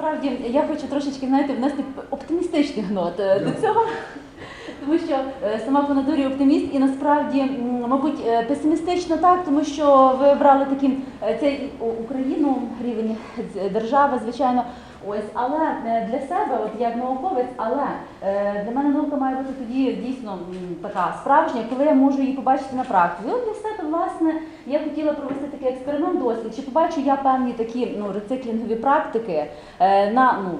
насправді я хочу трошечки знаєте, внести оптимістичних нот е, до цього. Тому що е, сама по натурі оптиміст і насправді, мабуть, е, песимістично так, тому що ви обрали таким е, цей Україну рівень держави, звичайно. Ось, але для себе, от як науковець, але для мене наука має бути тоді дійсно така справжня, коли я можу її побачити на практиці. І от для себе, власне, я хотіла провести такий експеримент досвід, чи побачу я певні такі ну, рециклінгові практики на ну.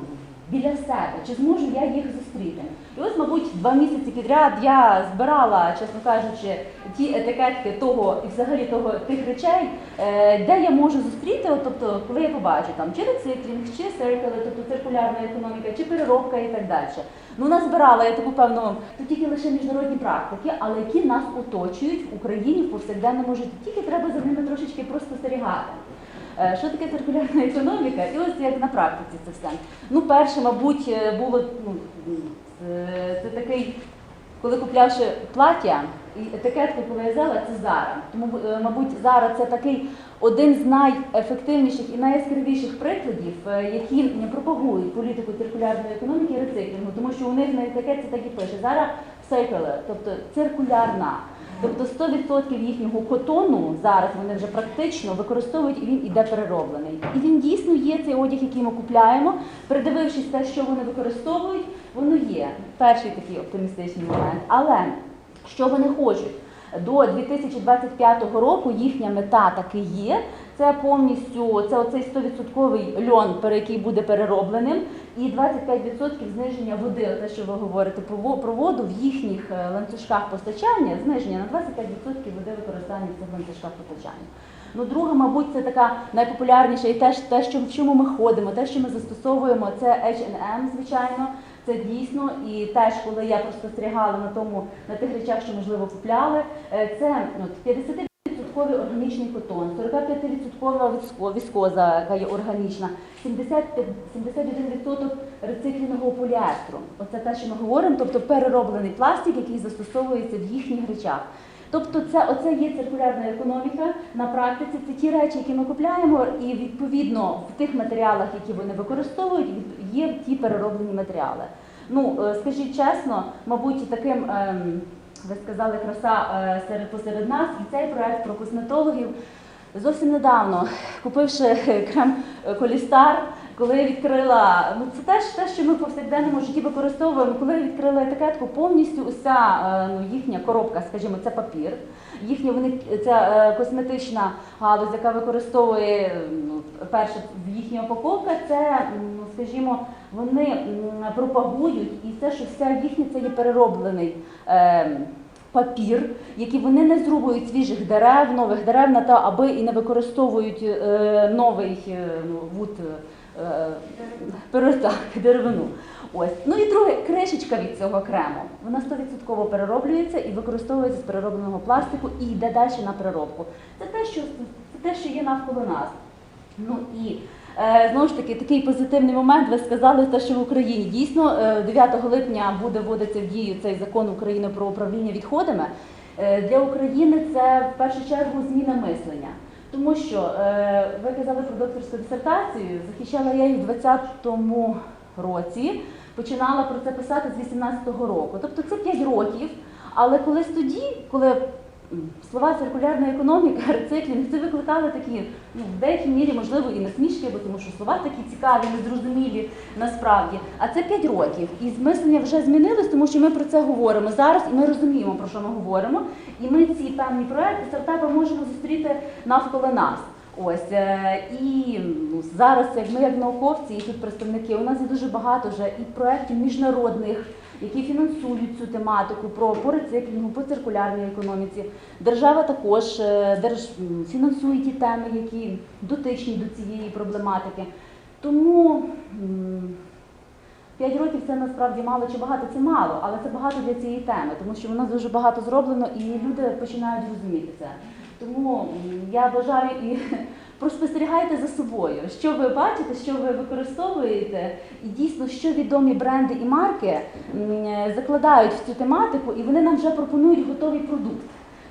Біля себе, чи зможу я їх зустріти? І ось, мабуть, два місяці підряд я збирала, чесно кажучи, ті етикетки того і взагалі того тих речей, е, де я можу зустріти, от, тобто, коли я побачу там чи рециклінг, чи циркали, тобто циркулярна економіка, чи переробка і так далі. Ну, назбирала я таку певну, тут тільки лише міжнародні практики, але які нас оточують в Україні в повсякденному житті. Тільки треба за ними трошечки простостерігати. Е, Що таке циркулярна економіка? І ось як на практиці це все. Ну, перше, мабуть, е, було ну, е, це такий, коли куплявши плаття, і етикетку, взяла, це Зара. Тому, е, мабуть, Зара це такий один з найефективніших і найяскравіших прикладів, е, які пропагують політику циркулярної економіки і рециклінгу, тому що у них на етикетці так і пише Зара circular, тобто циркулярна. Тобто 100% їхнього котону зараз вони вже практично використовують і він іде перероблений. І він дійсно є цей одяг, який ми купляємо. Передивившись те, що вони використовують, воно є. Перший такий оптимістичний момент. Але що вони хочуть? До 2025 року їхня мета таки є. Це повністю це оцей 100% льон, який буде переробленим, і 25% зниження води, те, що ви говорите про воду в їхніх е, ланцюжках постачання, зниження на 25% води використання в цих ланцюжках постачання. Ну, друга, мабуть, це така найпопулярніша і теж те, що в чому ми ходимо, те, що ми застосовуємо, це H&M, звичайно. Це дійсно, і теж, коли я спостерігала на тому, на тих речах, що можливо купляли, е, це ну, 50 відсотковий органічний котон, 45% віско- віскоза, яка є органічна, 70, 71% рециклінгового поліестру. Оце те, що ми говоримо, тобто перероблений пластик, який застосовується в їхніх речах. Тобто це оце є циркулярна економіка на практиці. Це ті речі, які ми купляємо, і відповідно в тих матеріалах, які вони використовують, є ті перероблені матеріали. Ну е, скажіть чесно, мабуть, таким. ем, ви сказали краса е, серед посеред нас, і цей проект про косметологів зовсім недавно, купивши крем е, Колістар, коли я відкрила, ну це теж те, що ми в повсякденному житті використовуємо. Коли я відкрила етикетку, повністю уся е, ну, їхня коробка, скажімо, це папір. Їхня вони ця е, косметична галузь, яка використовує ну, перше в їхня упаковка, це ну, скажімо, вони пропагують і це, що вся їхня це є перероблений. Е, Папір, який вони не зрубують свіжих дерев, нових дерев на те, аби і не використовують е, новий е, ну, вуд е, деревину. Ось. Ну і друге, кришечка від цього крему. Вона 100% перероблюється і використовується з переробленого пластику і йде далі на переробку. Це те, що, це те, що є навколо нас. Ну і е, знову ж таки такий позитивний момент. Ви сказали те, що в Україні дійсно е, 9 липня буде вводитися в дію цей закон України про управління відходами. Е, Для України це в першу чергу зміна мислення. Тому що е, ви казали про докторську дисертацію, захищала я її в 2020 році, починала про це писати з 18-го року. Тобто це 5 років. Але колись тоді, коли слова циркулярна економіка, рециклінг, це викликали такі, ну, в деякій мірі, можливо, і насмішки, бо тому що слова такі цікаві, незрозумілі насправді. А це 5 років. І мислення вже змінилось, тому що ми про це говоримо зараз, і ми розуміємо, про що ми говоримо. І ми ці певні проекти, стартапи можемо зустріти навколо нас. Ось е, і ну, зараз, як ми як науковці, і тут представники, у нас є дуже багато вже і проєктів міжнародних, які фінансують цю тематику про по рециклінгу, по циркулярній економіці. Держава також е, держ, фінансує ті теми, які дотичні до цієї проблематики. Тому м, П'ять років це насправді мало чи багато, це мало, але це багато для цієї теми, тому що воно дуже багато зроблено і люди починають розуміти це. Тому я бажаю і проспостерігайте за собою, що ви бачите, що ви використовуєте, і дійсно, що відомі бренди і марки закладають в цю тематику, і вони нам вже пропонують готовий продукт.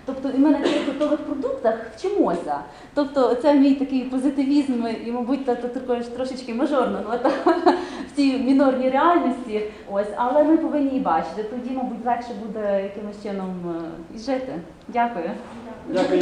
Тобто і ми на цих готових продуктах вчимося. Тобто це мій такий позитивізм і, мабуть, та, та також трошечки мажорна нота в цій мінорній реальності. Ось, але ми повинні її бачити. Тоді, мабуть, легше буде якимось чином е, і жити. Дякую. Дякую.